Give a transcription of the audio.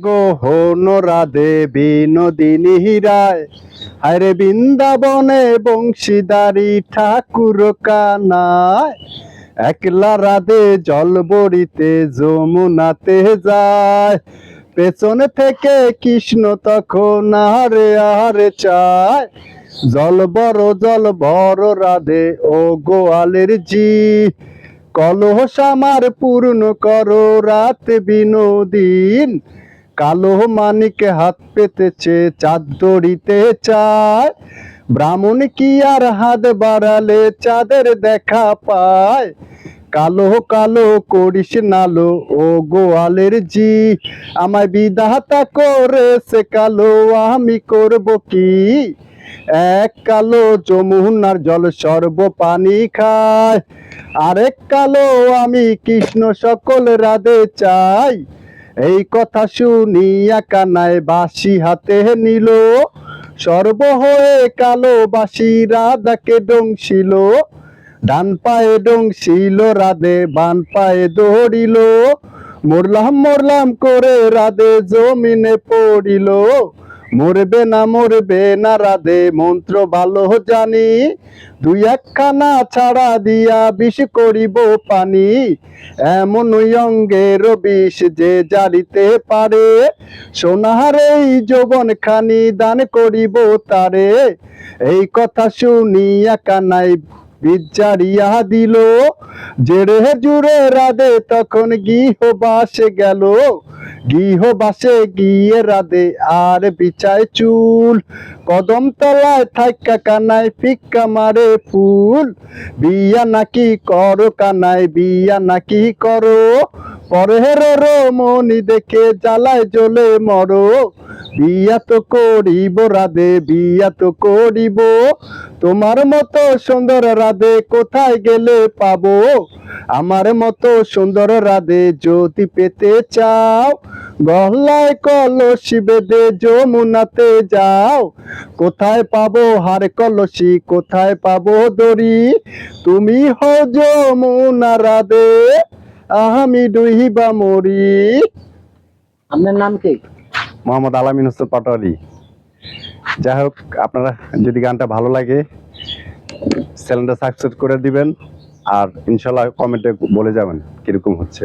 গহন রাধে বিনোদিনী রায় আরে বৃন্দাবনে বংশীদারি ঠাকুর কানায়। একলা রাধে জল বড়িতে যমুনাতে যায়। পেছনে থেকে কৃষ্ণ তখন আরে আরে চায়। জল বড় জল বড় রাধে ও গোয়ালের জি। কলহ সামার পূর্ণ করো রাত বিনোদিন। কালো মানিক হাত পেতেছে চাঁদ দড়িতে চায়। ব্রাহ্মণ কি আর হাত বাড়ালে, চাঁদের দেখা পায়। কালো কালো করিস নালো ও গোয়ালের জি। আমায় বিধাতা করেছে কালো, আমি করব কি? এক কালো যমুনার জল সর্ব পানি খায়। আরেক কালো আমি কৃষ্ণ সকল রাধে চাই। এই কথা শুনিয়া কানায় বাসি হাতে নিল। সর্ব হয়ে কালো বাসি রাধাকে ডংশিল। ডান পায়ে ডংশিল, রাধে বান পায়ে দৌড়িল। মরলাম মরলাম করে রাধে জমিনে পড়িল। মরবে না মরবে না রাধে, মন্ত্র ভালো জানি। দুই একখানা ছাড়া দিয়া বিষ করিব পানি। এমন অঙ্গের বিষ যে জারিতে পারে। সোনার এই যৌবন খানি দান করিব তারে। এই কথা শুনিয়া কানাই বিচারিয়া দিল জেড়ে জুড়ে রাধে তখন গৃহবাসে গেল। গৃহবাসে গিয়ে রাধে আর বিচায় চুল। কদম তলায় থাকা কানায় ফিক্কা মারে ফুল। বিয়া নাকি করো কানায়, বিয়া নাকি করো পরের মনি দেখে জ্বালায় জ্বলে মরো। বিয়া তো করিব রাধে, বিয়া তো করিব। তোমার মতো সুন্দর রাধে কোথায় গেলে পাবো? আমার মতো সুন্দর রাধে যদি পেতে চাও গহলায় কলসি বেদে যমুনাতে যাও। কোথায় পাবো হার কলসি, কোথায় পাবো দড়ি? তুমি হো যমুনা রাধে। আমি ডুহিবা মরি। আপনার নাম কি? মোহাম্মদ আলামিন হোসেন পাটোয়ারি। যাই হোক আপনারা যদি গানটা ভালো লাগে চ্যানেলটা সাবস্ক্রাইব করে দিবেন আর ইনশাল্লাহ কমেন্টে বলে যাবেন কীরকম হচ্ছে।